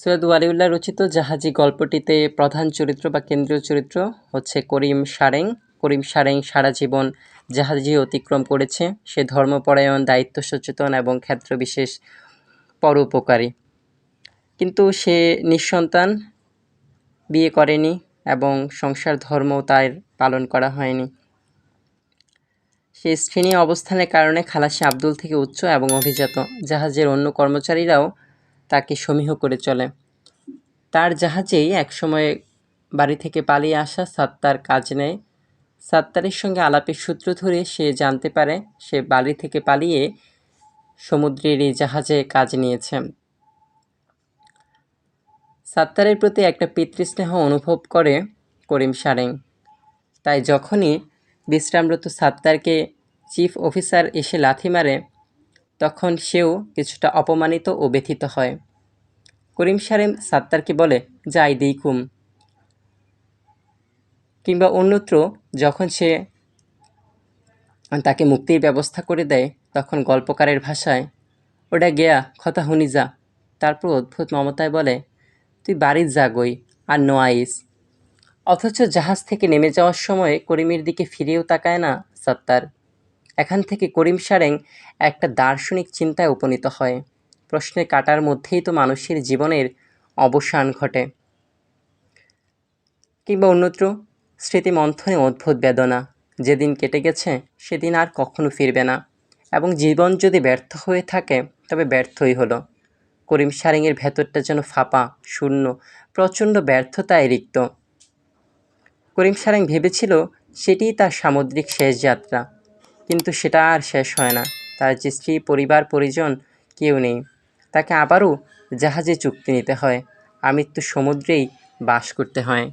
সৈয়দ ওয়ালিউল্লাহ রচিত জাহাজি গল্পটিতে প্রধান চরিত্র বা কেন্দ্রীয় চরিত্র হচ্ছে করিম সারেং। করিম সারেং সারা জীবন জাহাজি অতিক্রম করেছে। সে ধর্মপরায়ণ দায়িত্ব সচেতন এবং ক্ষেত্রবিশেষ পরোপকারী। কিন্তু সে নিঃসন্তান, বিয়ে করেনি এবং সংসার ধর্ম তার পালন করা হয়নি। সে স্ত্রীণী অবস্থানের কারণে খালাসি আব্দুল থেকে উচ্চ এবং অভিজাত। জাহাজের অন্য কর্মচারীরাও তাকে সমীহ করে চলে। তার জাহাজেই একসময় বাড়ি থেকে পালিয়ে আসা সাত্তার কাজ নেয়। সাত্তারের সঙ্গে আলাপের সূত্র ধরে সে জানতে পারে, সে বাড়ি থেকে পালিয়ে সমুদ্রের এই জাহাজে কাজ নিয়েছে। সাত্তারের প্রতি একটা পিতৃস্নেহ অনুভব করে করিম সারেং। তাই যখনই বিশ্রামরত সাত্তারকে চিফ অফিসার এসে লাথি মারে, তখন সেও কিছুটা অপমানিত ও ব্যথিত হয়। করিম সারেম সাত্তারকে বলে, যাই দিকুম কিংবা অন্যত্র, যখন সে তাকে মুক্তির ব্যবস্থা করে দেয়, তখন গল্পকারের ভাষায় ওটা গেয়া কথা হুনি যা। তারপর অদ্ভুত মমতায় বলে, তুই বাড়ির যাগই আর নো আইস। অথচ জাহাজ থেকে নেমে যাওয়ার সময় করিমের দিকে ফিরেও তাকায় না সত্তার। এখান থেকে করিম সারেং একটা দার্শনিক চিন্তায় উপনীত হয়। প্রশ্নের কাটার মধ্যেই তো মানুষের জীবনের অবসান ঘটে। কিংবা অন্যত্র স্মৃতি মন্থনে অদ্ভুত বেদনা। যেদিন কেটে গেছে, সেদিন আর কখনো ফিরবে না। এবং জীবন যদি ব্যর্থ হয়ে থাকে, তবে ব্যর্থই হলো। করিম সারেংয়ের ভেতরটা যেন ফাঁপা, শূন্য, প্রচণ্ড ব্যর্থতায় রিক্ত। করিম সারেং ভেবেছিল সেটিই তার সামুদ্রিক শেষ যাত্রা। কিন্তু সেটা আর শেষ হয় না। তার যে স্ত্রী, পরিবার, পরিজন কেউ নেই। তাকে আবারও জাহাজে চুক্তি নিতে হয়। আমৃত্যু সমুদ্রেই বাস করতে হয়।